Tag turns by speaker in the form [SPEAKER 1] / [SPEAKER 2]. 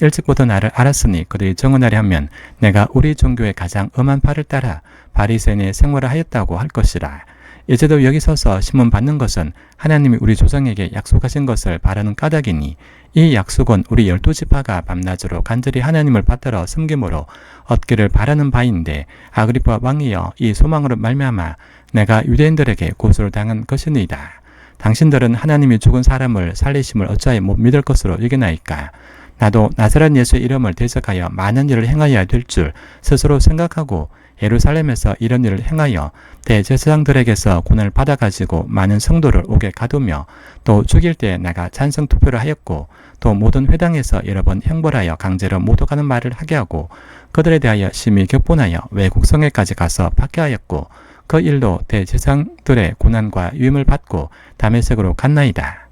[SPEAKER 1] 일찍부터 나를 알았으니 그들이 정언하려 하면 내가 우리 종교의 가장 엄한 팔을 따라 바리새인의 생활을 하였다고 할 것이라. 이제도 여기 서서 신문 받는 것은 하나님이 우리 조상에게 약속하신 것을 바라는 까닭이니 이 약속은 우리 열두 지파가 밤낮으로 간절히 하나님을 받들어 섬김으로 얻기를 바라는 바인데 아그리파 왕이여 이 소망으로 말미암아 내가 유대인들에게 고소를 당한 것이니이다. 당신들은 하나님이 죽은 사람을 살리심을 어찌하여 못 믿을 것으로 여기나이까 나도 나사렛 예수의 이름을 대적하여 많은 일을 행하여야 될 줄 스스로 생각하고 예루살렘에서 이런 일을 행하여 대제사장들에게서 고난을 받아가지고 많은 성도를 오게 가두며 또 죽일 때 내가 찬성 투표를 하였고 또 모든 회당에서 여러 번 형벌하여 강제로 모독하는 말을 하게 하고 그들에 대하여 심히 격분하여 외국 성에까지 가서 박해하였고 그 일로 대제사장들의 고난과 유임을 받고 담에색으로 갔나이다.